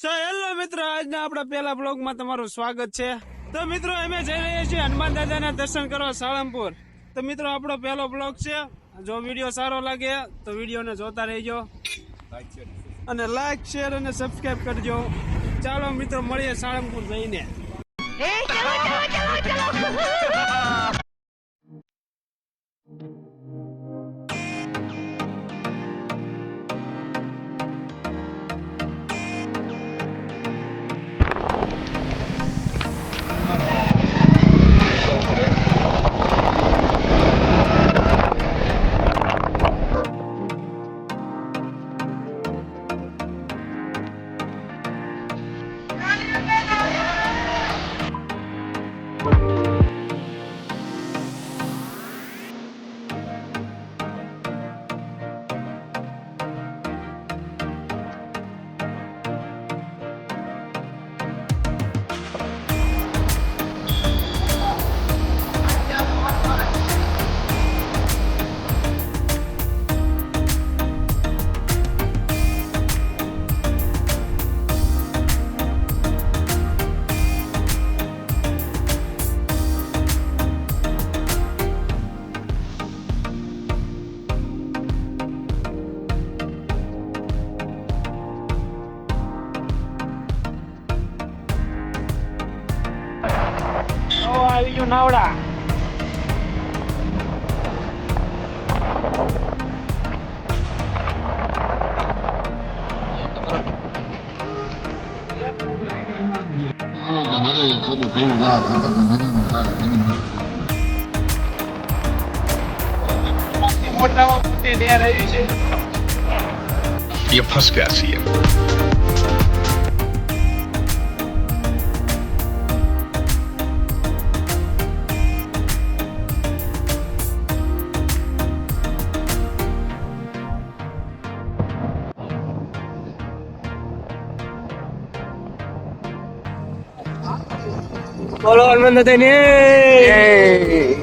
So hello મિત્રો. આજના આપણા પહેલા બ્લોગમાં તમારું સ્વાગત છે. તો મિત્રો, અમે જઈ રહ્યા છીએ હનુમાન દાદાના દર્શન કરવા સાળંગપુર. તો મિત્રો, આપણો પહેલો બ્લોગ છે. જો વીડિયો સારો લાગે, તો વિડીયોને જોતા રહેજો. અને લાઈક શેર અને સબસ્ક્રાઈબ કરજો. ચાલો મિત્રો, મળીએ સાળંગપુર જઈને. નાવડા મોટામાં મોટી ડેર આવી છે ये Follow on muna din eh! Yay!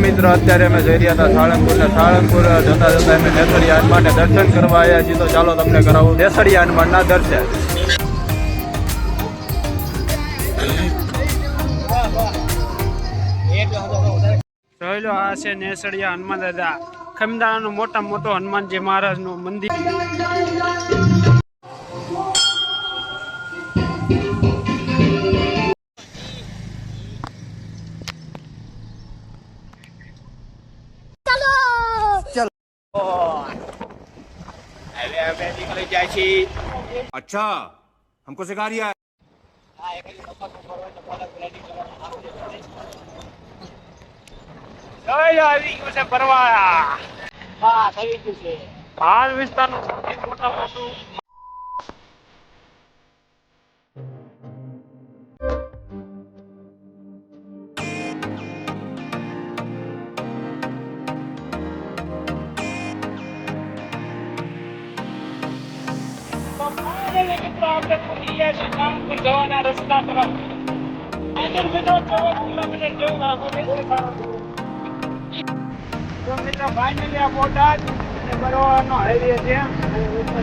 મિત્રો અત્યારે અમે જઈ રહ્યા હતા સાળંગપુર ને સાળંગપુર જતા જતા અમે દેસરી માટે દર્શન કરવા આવ્યા છીએ તો ચાલો તમને કરાવું દેસરી હનુમાનના દર્શન જોઈ આ છે નેસડિયા હનુમાન દાદા. ખમદાનું મોટા મોટો હનુમાનજી મહારાજનું મંદિર. અચ્છા, હમકો સિખા રહ્યા આવી ગયું છે ભરવા હા થઈ ગયું છે. ભાર વિસ્તારનું સૌથી મોટા મોટું આપણે પહોંચી છે કાનપુર જવાના રસ્તા તરફ આગળ મિત્રો ચૌદ કિલોમીટર જેવું મિત્રો ફાઇનલી આ બોટાદ અને બરોડાનો હાઈવે છે.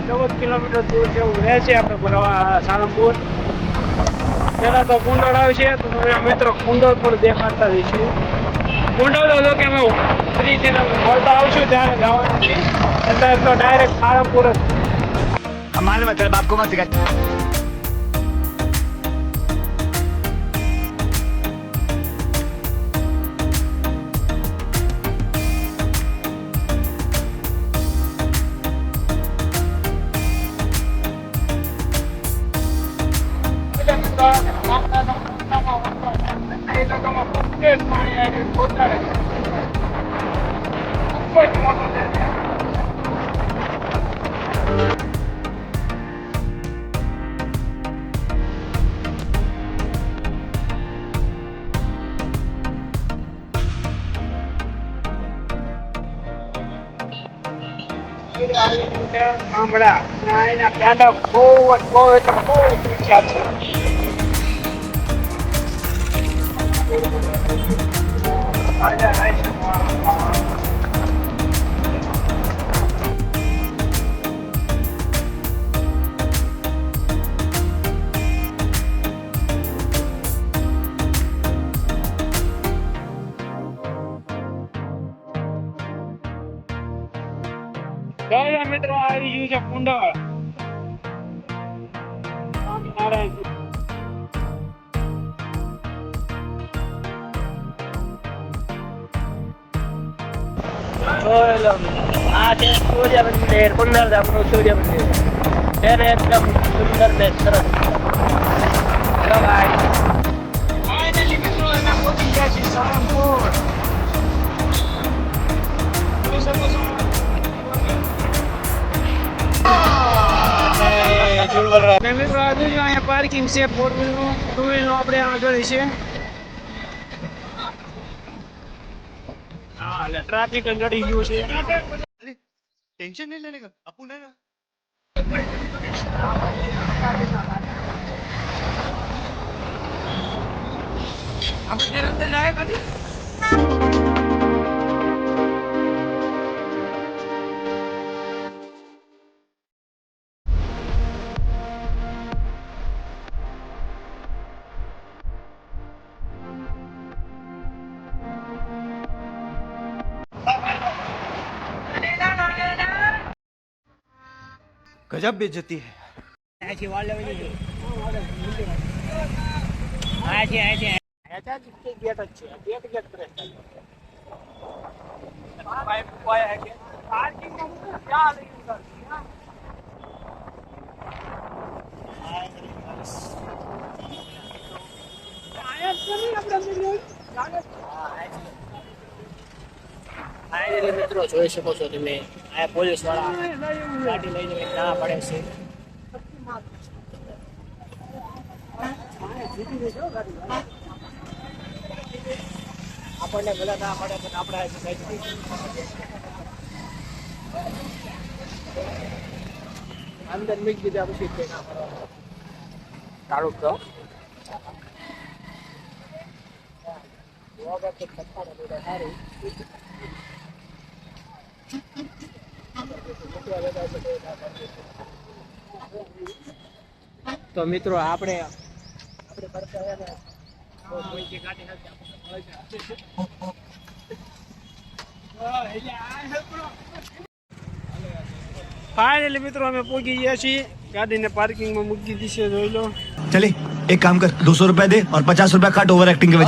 ચૌદ કિલોમીટર દૂર જેવું રહે છે આપણે બરોડા સાળંગપુર પહેલાં તો કુંડળ આવશે તો તમે મિત્રો કુંડળ દેખાડતા રહીશું કુંડળ કે અમે ફરીથી મળતા આવશું ત્યારે જવાનું છે. અત્યારે તો ડાયરેક્ટ સાળંગપુર જ. come up upstairs, my and put that in. I'm fighting gonna, I'm gonna, I'm gonna, I'm gonna, I'm gonna, I'm gonna, Narayan આ છે સૂર્ય મંદિર કુંડલધામનું સૂર્ય મંદિર તેને એકદમ સુંદર ને સરસ હેલો ભાઈ ફાઇનલી મિત્રો અમે પહોંચી ગયા છીએ સાળંગપુર ખબર રાખે અહીંયા પાર્કિંગ છે ફોર વ્હીલનું ટુ વ્હીલનું આપણે આગળ છે. હા એટલે ટ્રાફિક અંગડી ગયું છે. જાય પછી લઈ જતા ફાઇનલી મિત્રો જોઈ શકો છો તમે આ પોલીસવાળા ગાડી લઈને ના પડે છે. આપણને ભલે ના પડે પણ આપણે અંદર મીક દીધા પછી કઈ ના પડે. તાળું તો. તો મિત્રો આપણે ફાઈનલી મિત્રો અમે પહોંચી ગયા છીએ. ગાડીને પાર્કિંગમાં મૂકી દીશે જોઈ લો. ચાલી એક કામ કર 200 રૂપિયા દે ઓર 50 રૂપિયા કાટ ઓવર એક્ટિંગ કે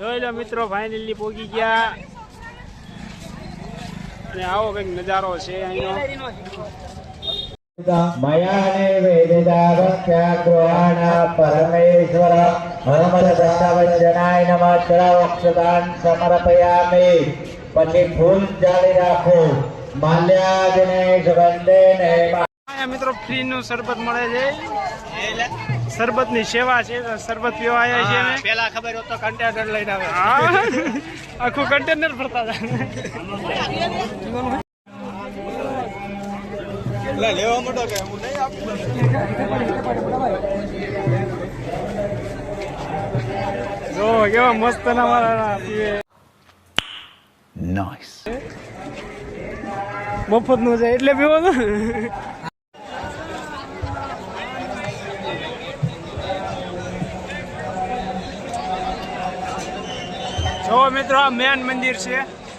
જોઈ લો મિત્રો ફાઇનલી પહોંચી ગયા. અને આવો કંઈક નજારો છે અહીંયા मयाने वेदितावत्याग्रहाण परमेश्वर હનુમદત્તાવંજનાય નમઃ ચડાવક્ષદાન સમર્પયામિ પછી ફૂલ ચાલી રાખો માલ્યાદિને સુગંધેને અહીંયા મિત્રો ફ્રી નું શરબત મળે છે શરબત ની સેવા છે તો શરબત પીવા આવ્યા છીએ અમે પેલા ખબર હોત તો કન્ટેનર લઈને આવે હા. આખું કન્ટેનર ભરતા હતા જો કેવા મસ્ત મફતનું છે એટલે પીવો ને જો મિત્રો આ મેન મંદિર છે.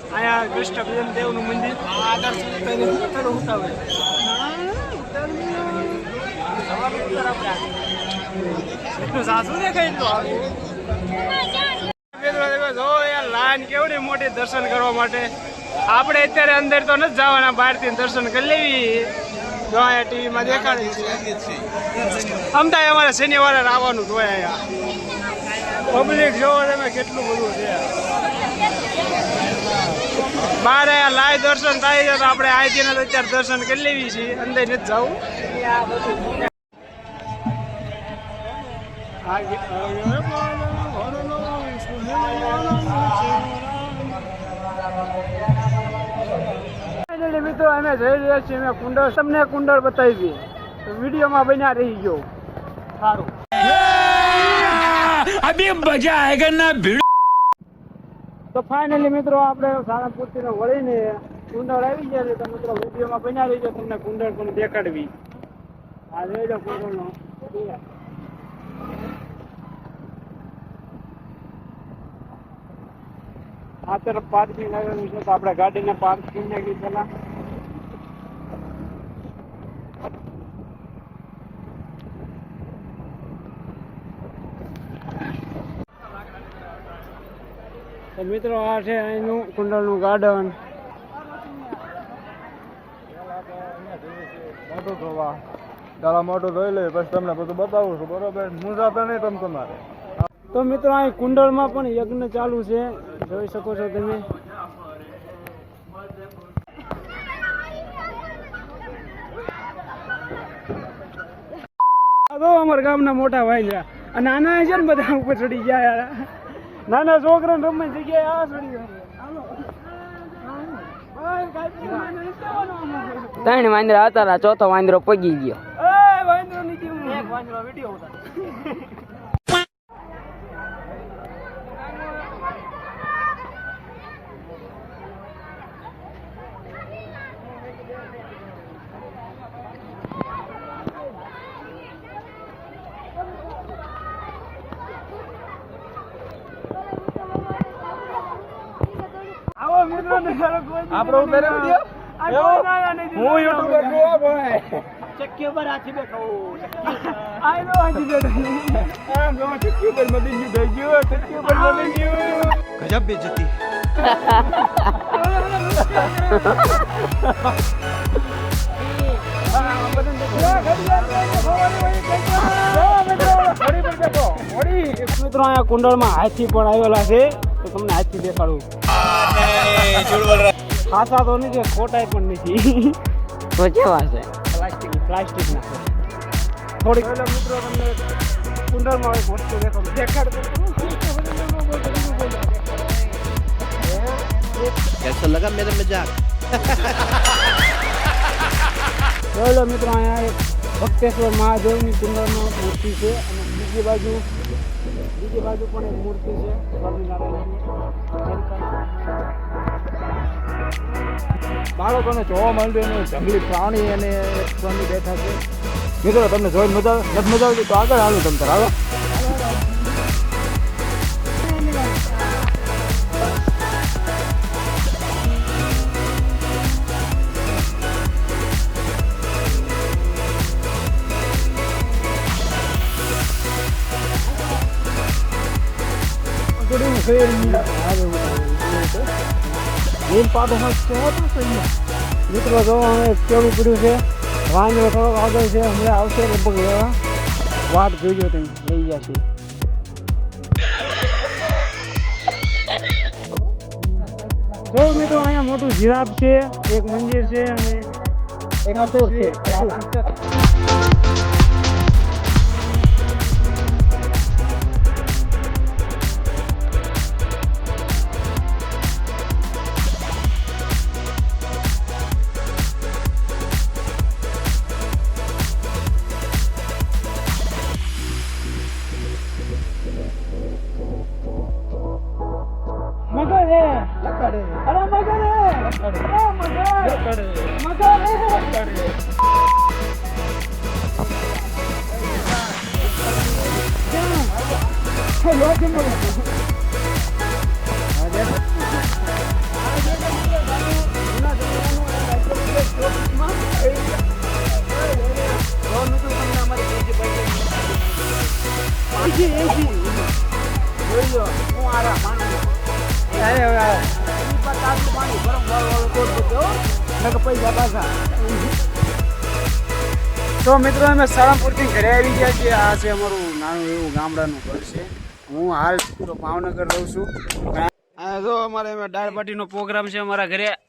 અહીંયા કૃષ્ણ ભજન દેવનું મંદિર. આ આગળ સુધી એટલું સાસુ યાર લાઈન કેવડી મોટી દર્શન કરવા માટે આપણે અત્યારે અંદર તો નથી જવાના બહારથી દર્શન કરી લેવી જો અહીંયા ટીવીમાં દેખાડે છે અમદાવાદ અમારે શનિવારે આવવાનું જોયા પબ્લિક જોવો તમે કેટલું બધું છે. બારે લાઈવ દર્શન થાય છે તો આપણે આજથી ને અત્યારે દર્શન કરી લેવી છીએ અંદર નથી જવું. મિત્રો અમે જઈ રહ્યા છીએ કુંડળ. તમને કુંડળ બતાવી દઈએ વિડીયોમાં બન્યા રહી ગયો સારું અભી મજા ભીડ તો ફાઇનલી મિત્રો આપણે સાળંગપુરથી વળીને કુંડળ આવી ગયા છે. તો મિત્રો વિડીયોમાં બન્યા રહીજો. તમને કુંડળ પણ દેખાડવી. આ જોઈ લો કુંડળનો આ તરફ પાર્કિંગ આવેલું છે તો આપણે ગાડીને પાર્ક કરી નાખી પેલા તો મિત્રો આ છે અહીંનું કુંડલનું ગાર્ડન મોટું થવા. દાડા મોટું જોઈ લે પછી તમને બધું બતાવું છું બરોબર? મુંજાતા નહીં તમે તમારે. તો મિત્રો અહીં કુંડળમાં પણ યજ્ઞ ચાલુ છે. જોઈ શકો છો તમે. તો અમારા ગામના મોટા ભાઈ છે નાના છે ને બધા ઉપર ચડી ગયા યાર. નાના છોકરાને રમવાની જગ્યાએ આ. ત્રણ વાંદરા હતા ચોથો વાંદરો પગી ગયો. વાંદરો એક વાંદરો વીડિયો ઉતાર. આવો મિત્રો ને સારો કોઈ દી ગજબ બેજતી. મિત્રો અહીંયા કુંડળમાં હાથી પણ આવેલા છે. તો તમને હાથી દેખાડું. ખાસા તો નથી ખોટાય પણ નથી તો કેવા છે પ્લાસ્ટિક પ્લાસ્ટિક ના થોડીક મિત્રો તમને કુંડળમાં એક વસ્તુ દેખાડું દેખાડું कैसा लगा मेरा मजाक જોઈ લો મિત્રો અહીંયા એક ભક્તેશ્વર મહાદેવની કુંડળમાં મૂર્તિ છે અને બીજી બાજુ બીજી બાજુ પણ એક મૂર્તિ છે સ્વામિનારાયણની બાળકોને જોવા માંડ્યું એનું જંગલી પ્રાણી અને સ્વામી બેઠા છે. મિત્રો, તમને જોઈને મજા નથી મજા આવતી તો આગળ હાલો તમે તાર, હાલો. મિત્રો જો અમે કેવું પડ્યું છે વાંદરો થોડોક આગળ છે હમણાં આવશે લગભગ લેવા વાટ જોઈજો તમે લઈ છે. જો મિત્રો અહીંયા મોટું જીરાફ છે એક મંદિર છે અને એક છે. તો મિત્રો, અમે સાળંગપુરથી ઘરે આવી ગયા છીએ. આ છે અમારું નાનું એવું ગામડાનું ઘર છે. હું હાલ તો ભાવનગર રહું છું. તો અમારે દાળ પાટીનો પ્રોગ્રામ છે અમારા ઘરે.